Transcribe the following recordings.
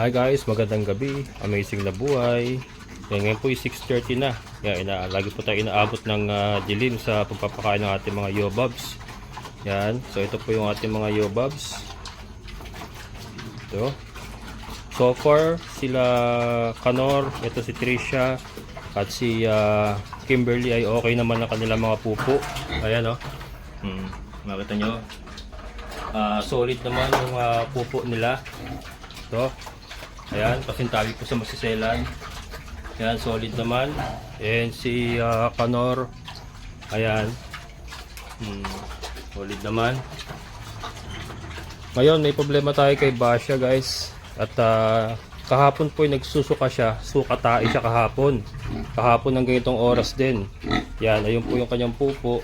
Hi guys, magandang gabi. Amazing na buhay. Yan, ngayon po ay 6.30 na. Yan, ina, lagi po tayo inaabot ng ah, dilim sa pagpapakain ng ating mga yobabs. Yan, so ito po yung ating mga yobabs. Ito. So far, sila Kanor, ito si Trisha, at si ah, Kimberly ay okay naman ang kanilang mga pupo. Ayan o. Hmm, makita nyo. Ah, solid naman yung ah, pupo nila. Ito. Ayan, pasintabi po sa masiselan. Ayan, solid naman. And si ah, Kanor. Ayan. Hmm, solid naman. Ngayon, may problema tayo kay Basha, guys. At ah, kahapon po ay nagsusuka siya. Suka tayo siya kahapon. Kahapon ng ganitong oras din. Yan, ayun po yung kanyang pupo.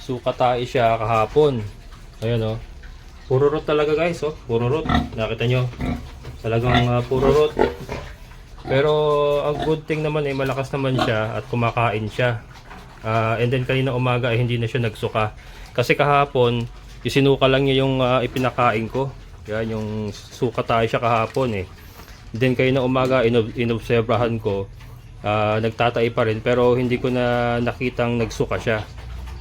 Suka tayo siya kahapon. Ayan, oh. Puro talaga, guys, oh. Puro. Nakita nyo? Talagang uh, puro rot. Pero ang good thing naman ay malakas naman siya at kumakain siya. Ah, and then kanina umaga ay hindi na siya nagsuka. Kasi kahapon, isinuka lang niya yung ah, ipinakain ko. Yan, yung suka tayo siya kahapon eh. Then kayo na umaga, inob- inobserbahan ko, ah, nagtatay pa rin pero hindi ko na nakitang nagsuka siya.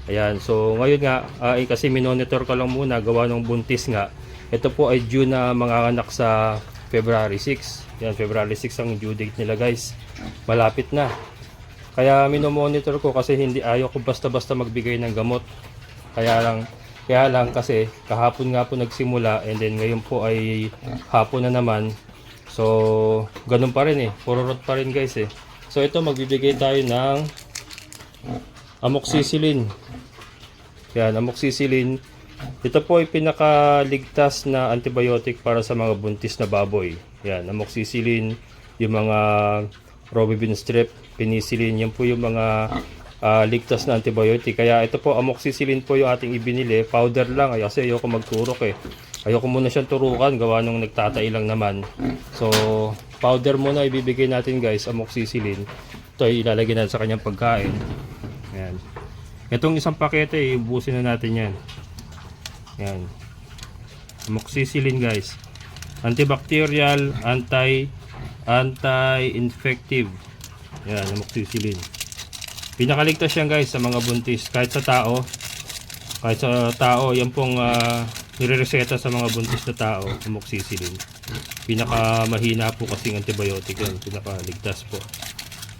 Ayan, so ngayon nga, ah, eh, kasi minonitor ko lang muna, gawa ng buntis nga. Ito po ay due na mga anak sa February 6. Yan, February 6 ang due date nila guys. Malapit na. Kaya minomonitor ko kasi hindi ayaw ko basta-basta magbigay ng gamot. Kaya lang, kaya lang kasi kahapon nga po nagsimula and then ngayon po ay hapon na naman. So, ganun pa rin eh. Puro rot pa rin guys eh. So ito magbibigay tayo ng amoxicillin. Yan, amoxicillin. Ito po ay pinakaligtas na antibiotic para sa mga buntis na baboy. Yan, amoxicillin, yung mga robivin strep, penicillin, yan po yung mga ah, ligtas na antibiotic. Kaya ito po, amoxicillin po yung ating ibinili. Powder lang, ay kasi ayoko magturok eh. Ayoko muna siyang turukan, gawa nung nagtatay lang naman. So, powder muna ibibigay natin guys, amoxicillin. Ito ay ilalagay natin sa kanyang pagkain. Ayan. Itong isang pakete, ibusin na natin yan. Yan. Amoxicillin guys. Antibacterial, anti anti-infective. Yan, amoxicillin. Pinakaligtas yan guys sa mga buntis kahit sa tao. Kahit sa tao, yan pong uh, nirereseta sa mga buntis na tao, amoxicillin. Pinaka mahina po kasing antibiotic yan, pinakaligtas po.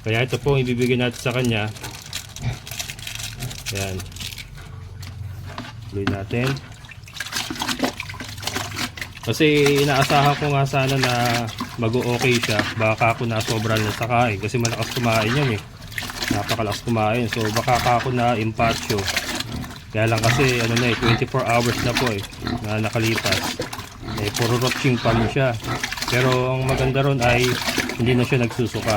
Kaya ito po ibibigay natin sa kanya. Yan. Tuloy natin. Kasi inaasahan ko nga sana na mag-okay siya. Baka ako na sobrang na sa kain. Kasi malakas kumain yan eh. Napakalakas kumain. So baka ako na impatio. Kaya lang kasi ano na eh, 24 hours na po eh. Na nakalipas. Eh, puro rotching pa mo siya. Pero ang maganda ron ay hindi na siya nagsusuka.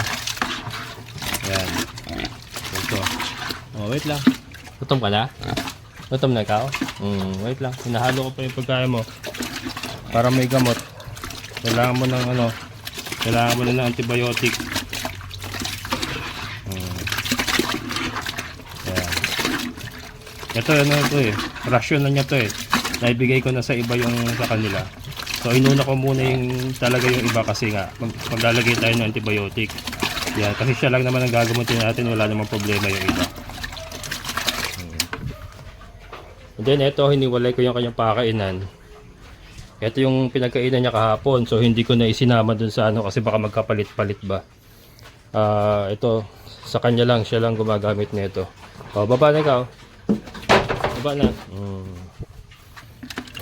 Ayan. Ito. Oh, wait lang. Gutom ka na? Gutom na ikaw? Mm, wait lang. Hinahalo ko pa yung pagkain mo. Para may gamot. Kailangan mo ng ano, kailangan mo ng antibiotic. Mm. Ayan. Ito, ano ito eh. Ration na niya to eh. Naibigay ko na sa iba yung sa kanila. So, inuna ko muna yung talaga yung iba kasi nga, mag maglalagay tayo ng antibiotic. Yan, kasi siya lang naman ang gagamutin natin, wala namang problema yung iba. And then ito, hiniwalay ko yung kanyang pakainan. Ito yung pinagkainan niya kahapon. So hindi ko na isinama dun sa ano kasi baka magkapalit-palit ba. Ah, ito sa kanya lang, siya lang gumagamit nito. Oh, baba na ikaw. Baba na. Mm.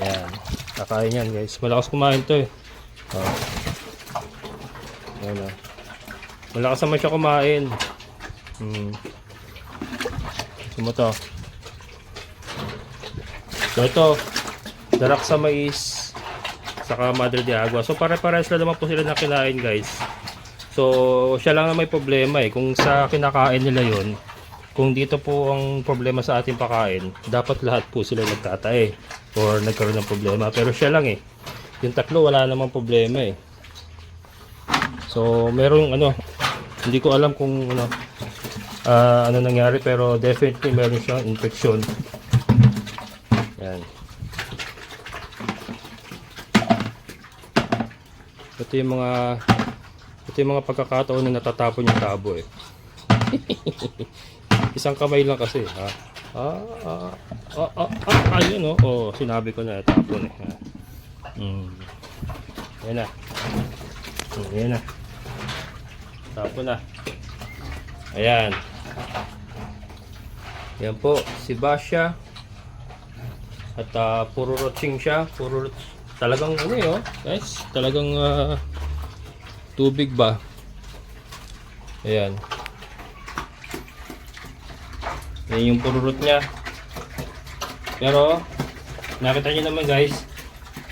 Ayan. Kakain yan guys. Malakas kumain to eh. Oh. Ayan oh. Malakas naman siya kumain. Hmm. Sumo to. So ito, darak sa mais, saka Madre de Agua. So pare-pares lang naman po sila na guys. So siya lang na may problema eh. Kung sa kinakain nila yon kung dito po ang problema sa ating pakain, dapat lahat po sila nagtatae or nagkaroon ng problema. Pero siya lang eh. Yung tatlo wala namang problema eh. So merong ano, hindi ko alam kung ano, ah, ano nangyari pero definitely meron siyang infection. Yan. Ito yung mga ito yung mga pagkakataon na natatapon yung tabo eh. Isang kamay lang kasi, ha. Ah, ah, ah, ah, ah, ayun oh. Oh, sinabi ko na tapon eh. Ha? Hmm. Ayan na. Ayan na. Tapon na. Ayan. Yan po, si Basha. At ah, puro rotsing siya. Puro rots- Talagang ano eh, oh, guys. Talagang ah, tubig ba? Ayan. Yan yung pururot niya. Pero, nakita niyo naman guys,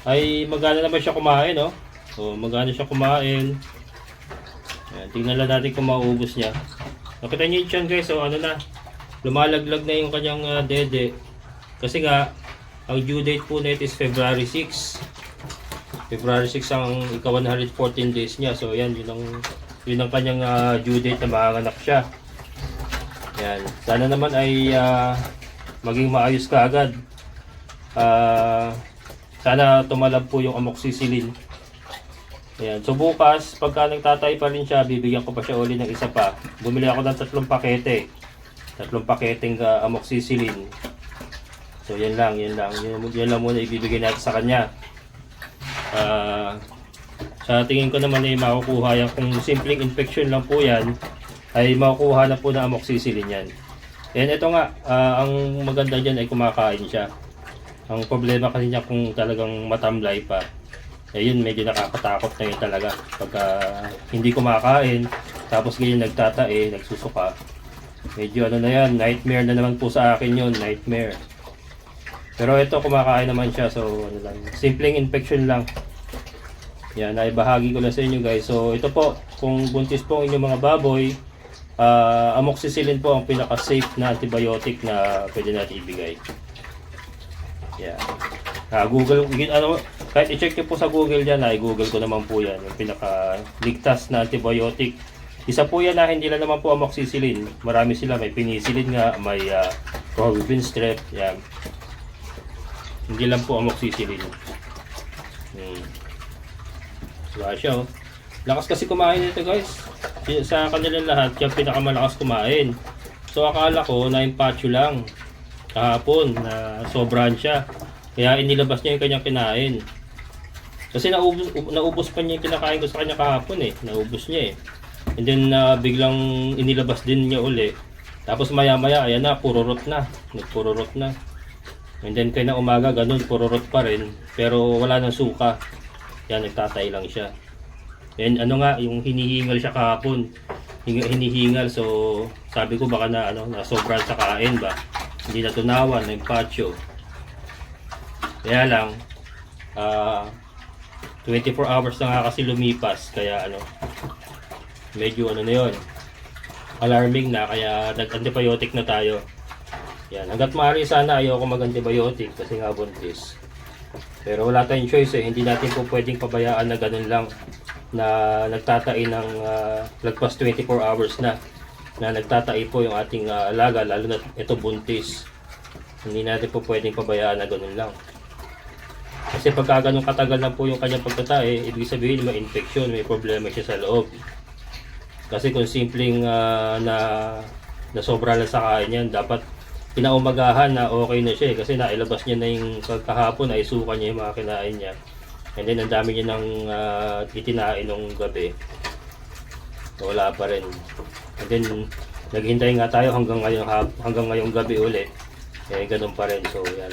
ay magana naman siya kumain, no? So, magana siya kumain. Ayan, tingnan lang natin kung mauubos niya. Nakita niyo yun guys, so ano na, lumalaglag na yung kanyang ah, dede. Kasi nga, ang due date po nito is February 6. February 6 ang ika 114 days niya. So yan, yun ang, yun ang kanyang ah, due date na makanganak siya. Yan. Sana naman ay ah, maging maayos ka agad. Ah, sana tumalab po yung amoxicillin. Ayan. So bukas, pagka nagtatay pa rin siya, bibigyan ko pa siya uli ng isa pa. Bumili ako ng tatlong pakete. Tatlong paketeng ah, amoxicillin. So yan lang, yan lang. Yan, yan lang muna ibibigay natin sa kanya. Ah, sa tingin ko naman ay makukuha yan. Kung simpleng infection lang po yan, ay makukuha na po na amoxicillin yan. And ito nga, ah, ang maganda dyan ay kumakain siya. Ang problema kasi niya kung talagang matamlay pa, eh yun medyo nakakatakot na yun talaga. Pagka hindi kumakain, tapos ganyan nagtatae, nagsusuka, medyo ano na yan, nightmare na naman po sa akin yun, nightmare. Pero ito kumakain naman siya, so ano lang, simpleng infection lang. Yan, ay ko lang sa inyo guys. So ito po, kung buntis po ang inyong mga baboy, ah, amoxicillin po ang pinaka-safe na antibiotic na pwede natin ibigay. Yan. Ah, Google, ano, kahit i-check nyo po sa Google yan, ay Google ko naman po yan, yung pinaka-ligtas na antibiotic. Isa po yan na hindi lang naman po amoxicillin. Marami sila, may penicillin nga, may uh, Provimin strep, yan. Hindi lang po amoxicillin. Hmm. Diba siya, oh. Lakas kasi kumain nito guys. Sa kanilang lahat, siya pinakamalakas kumain. So akala ko na impatyo lang kahapon na sobrahan siya. Kaya inilabas niya yung kanyang kinain. Kasi naubos, naubos pa niya yung kinakain ko sa kanya kahapon eh. Naubos niya eh. And then uh, biglang inilabas din niya uli. Tapos maya maya, ayan na, pururot na. Nagpururot na. And then kaya na umaga, ganun, pururot pa rin. Pero wala nang suka. Yan, nagtatay lang siya. And ano nga, yung hinihingal siya kahapon. Hing- Hinihingal, so sabi ko baka na, ano, na sobrang sa kain ba. Hindi natunawan, nagpatyo. Kaya lang, ah 24 hours na nga kasi lumipas. Kaya ano, medyo ano na yun, alarming na. Kaya nag-antibiotic na tayo. Yan, hanggat maaari sana ayoko mag-antibiotic kasi nga buntis. Pero wala tayong choice eh. Hindi natin po pwedeng pabayaan na ganun lang na nagtatai ng ah, lagpas 24 hours na na nagtatai po yung ating ah, alaga lalo na ito buntis. Hindi natin po pwedeng pabayaan na ganun lang. Kasi pagka ganun katagal lang po yung kanyang pagtatae, ibig sabihin may infection, may problema siya sa loob. Kasi kung simpleng ah, na na sobra lang sa kain yan, dapat pinaumagahan na okay na siya eh. Kasi nailabas niya na yung kahapon, na isuka niya yung mga kinain niya. And then ang dami niya ng uh, itinain nung gabi. Wala pa rin. And then naghintay nga tayo hanggang ngayong hanggang ngayong gabi ulit. Eh ganun pa rin. So yan.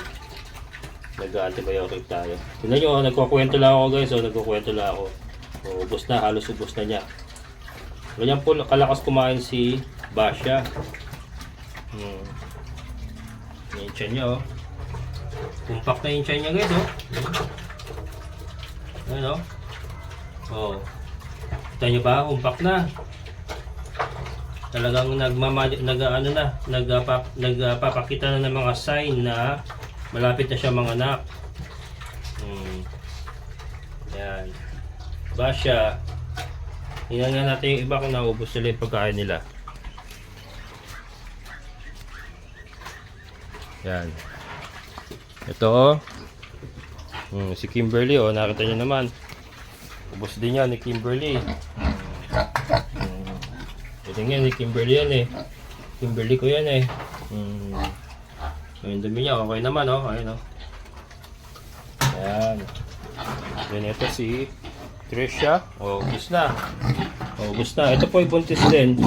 Nag-antibiotic tayo. Tingnan nyo, oh, nagkukwento lang ako guys. So nagkukwento lang ako. So, ubos na, halos ubos na niya. Ganyan po kalakas kumain si Basha. Hmm. Yung tiyan niya oh. Kumpak na yung tiyan niya guys oh. Ano? Oh. Kita niyo ba? Kumpak na. Talagang nagmama nag ano na, nagpap, nagpapakita na ng mga sign na malapit na siya mga anak. Hmm. Yan. Basha. Tingnan nga natin yung iba kung naubos nila yung pagkain nila. Yan. Ito oh. Hmm, si Kimberly oh, nakita niyo naman. Ubus din yan ni Kimberly. Mm. Ito nga ni Kimberly yan eh. Kimberly ko yan eh. Mm. So, yung dumi niya, okay naman oh. Ayun oh. Ayan. Then ito si Trisha. Oh, ubus na. Ubus na. Ito po ay buntis din.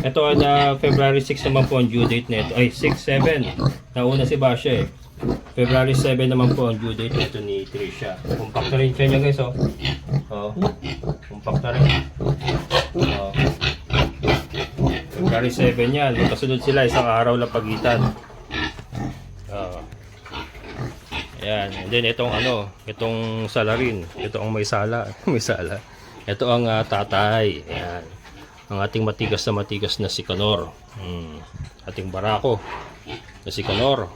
Ito ay na February 6 naman po ang due date nito. Ay, 6, 7. Nauna si Basha eh. February 7 naman po ang due date nito ni Trisha. Compact na rin siya niya guys oh. Oh. Compact na rin. Oh. February 7 yan. Magkasunod sila isang araw lang pagitan. Oh. Ayan. And then itong ano, itong salarin. Ito ang may sala. may sala. Ito ang ah, tatay. Ayan. Ang ating matigas na matigas na sikanor. Hmm. Ating barako na sikanor.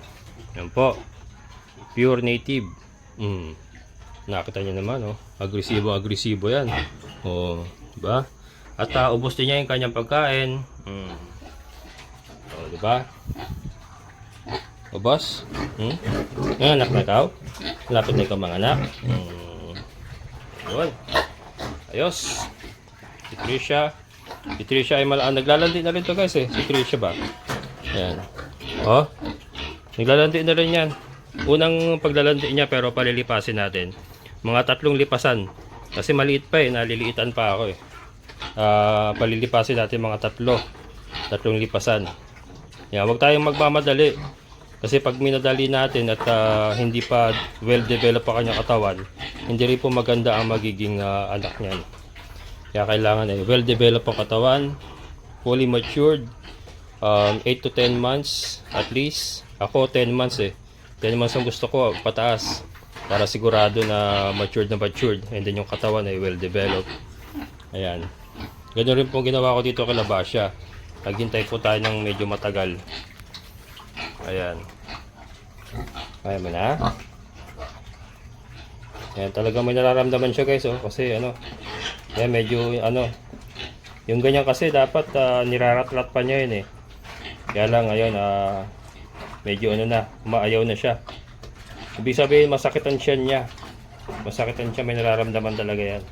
Yan po. Pure native. Hmm. Nakita niyo naman, oh. Agresibo, agresibo yan. Oh, diba? At uh, ubos din niya yung kanyang pagkain. Hmm. Oh, diba? O boss? Hmm? Ang anak na ikaw? Lapit na ikaw mga anak? Hmm. Yun. Ayos. Si Trisha. Si Trisha ay mal... Ah, naglalandi na rin to guys eh. Si Trisha ba? Yan. Oh. Naglalandi na rin yan. Unang paglalandi niya pero palilipasin natin. Mga tatlong lipasan. Kasi maliit pa eh. Naliliitan pa ako eh. Ah, palilipasin natin mga tatlo. Tatlong lipasan. Yan. Huwag tayong magmamadali. Kasi pag minadali natin at ah, hindi pa well-developed pa kanyang katawan, hindi rin po maganda ang magiging ah, anak niyan. Kaya kailangan ay well-developed ang katawan, fully matured, um, 8 to 10 months at least. Ako 10 months eh. 10 months ang gusto ko pataas para sigurado na matured na matured and then yung katawan ay well-developed. Ayan. Ganun rin po ginawa ko dito kay Labasha. Naghintay po tayo ng medyo matagal. Ayan. Kaya mo na. Ayan, talaga may nararamdaman siya guys, oh. Kasi ano, ayan, medyo, ano, yung ganyan kasi dapat ah, niraratlat pa niya yun eh. Kaya lang, ngayon, ah, medyo ano na, umaayaw na siya. Ibig sabihin, masakit ang tiyan niya. Masakit ang tiyan, may nararamdaman talaga yan.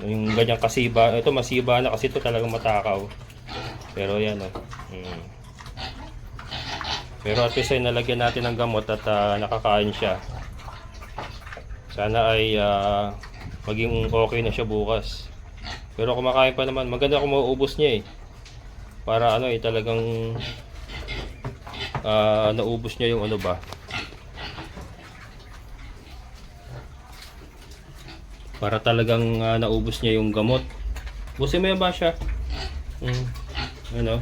Yung ganyan kasiba, ito masiba na kasi ito talagang matakaw. Pero yan, oh. Mm. Pero at least ay nalagyan natin ng gamot at ah, nakakain siya. Sana ay ah, maging okay na siya bukas. Pero kumakain pa naman, maganda kung mauubos niya eh. Para ano eh, talagang ah, naubos niya yung ano ba. Para talagang ah, naubos niya yung gamot. Busin mo yan ba siya? Mm. Ano?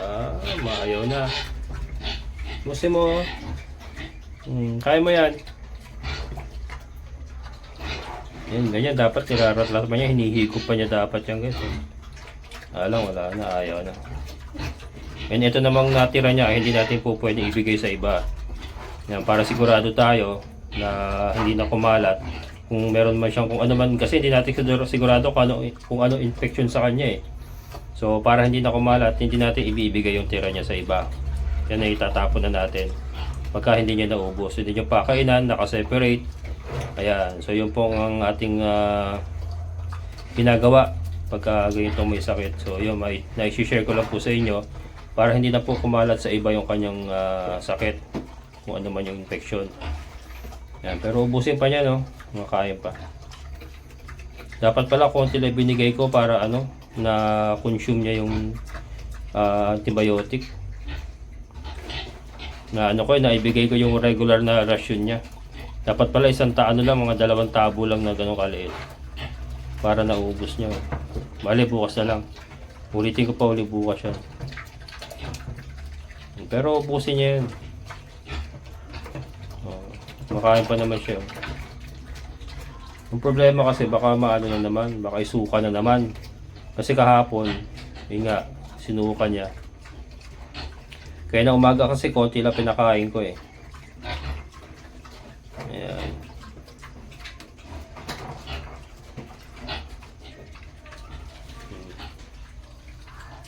Ah, Busin mo. Hmm, kaya mo yan. Yan, ganyan. Dapat niraratlat pa niya. Hinihigop pa niya dapat yan guys. Alam, wala na. Ayaw na. And ito namang natira niya, hindi natin po pwede ibigay sa iba. Yan, para sigurado tayo na hindi na kumalat. Kung meron man siyang kung ano man, kasi hindi natin sigurado kung ano, kung ano infection sa kanya eh. So, para hindi na kumalat, hindi natin ibibigay yung tira niya sa iba. Yan ay itatapon na natin. Pagka hindi niya naubos. Hindi niya pakainan, nakaseparate. Ayan. So, yun po ang ating ah, ginagawa pagka ganitong may sakit. So, yun, may, na-share ko lang po sa inyo para hindi na po kumalat sa iba yung kanyang ah, sakit. Kung ano man yung infection. Yan. Pero ubusin pa niya, no? Makakain pa. Dapat pala konti lang binigay ko para ano, na consume niya yung ah, antibiotic. Na ano ko, naibigay ko yung regular na ration niya. Dapat pala isang ta ano lang, mga dalawang tabo lang na ganun kaliit. Para naubos niya. Bale, bukas na lang. Ulitin ko pa uli bukas yan. Pero ubusin niya yun. Oh, makain pa naman siya. Ang problema kasi baka maano na naman, baka isuka na naman. Kasi kahapon, yun nga, sinuka niya. Kaya na umaga kasi konti lang pinakain ko eh. Ayan.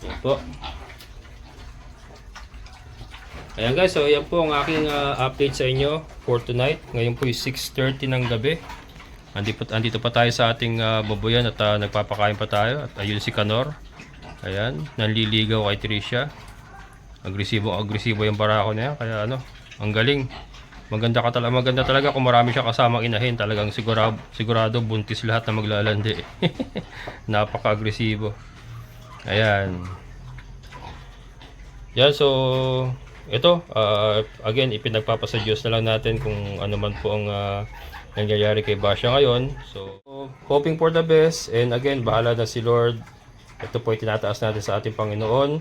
Yan po. Ayan guys, so yan po ang aking ah, update sa inyo for tonight. Ngayon po is 6.30 ng gabi. Andito, andito pa tayo sa ating ah, baboyan at ah, nagpapakain pa tayo. At ayun si Kanor. Ayan, nanliligaw kay Tricia. Agresibo, agresibo yung barako niya. Kaya ano, ang galing. Maganda ka talaga, maganda talaga kung marami siya kasamang inahin. Talagang sigurado, sigurado buntis lahat na maglalandi. Napaka-agresibo. Ayan. Yan, so ito, uh, again, ipinagpapasa Diyos na lang natin kung ano man po ang ah, nangyayari kay Basha ngayon. So, hoping for the best and again, bahala na si Lord. Ito po ay tinataas natin sa ating Panginoon.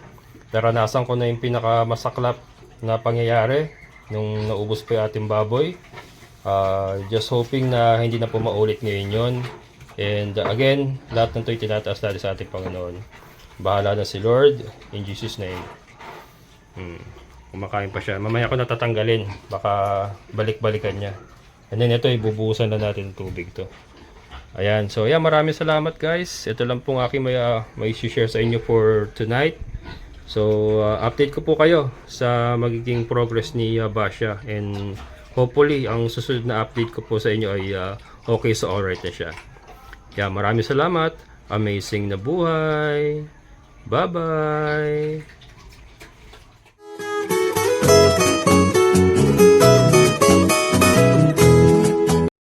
Naranasan ko na yung pinakamasaklap na pangyayari nung naubos po yung ating baboy. Ah, just hoping na hindi na po maulit ngayon yon. And uh, again, lahat ng ito ay tinataas natin sa ating Panginoon. Bahala na si Lord in Jesus name. Hmm. Kumakain pa siya. Mamaya ko natatanggalin. Baka balik-balikan niya. And then ito, ibubuhusan na natin tubig to. Ayan. So, yeah, maraming salamat guys. Ito lang pong aking may, uh, may share sa inyo for tonight. So, uh, update ko po kayo sa magiging progress ni uh, Basha. And hopefully, ang susunod na update ko po sa inyo ay uh, okay so alright na siya. Yeah, maraming salamat. Amazing na buhay. Bye-bye.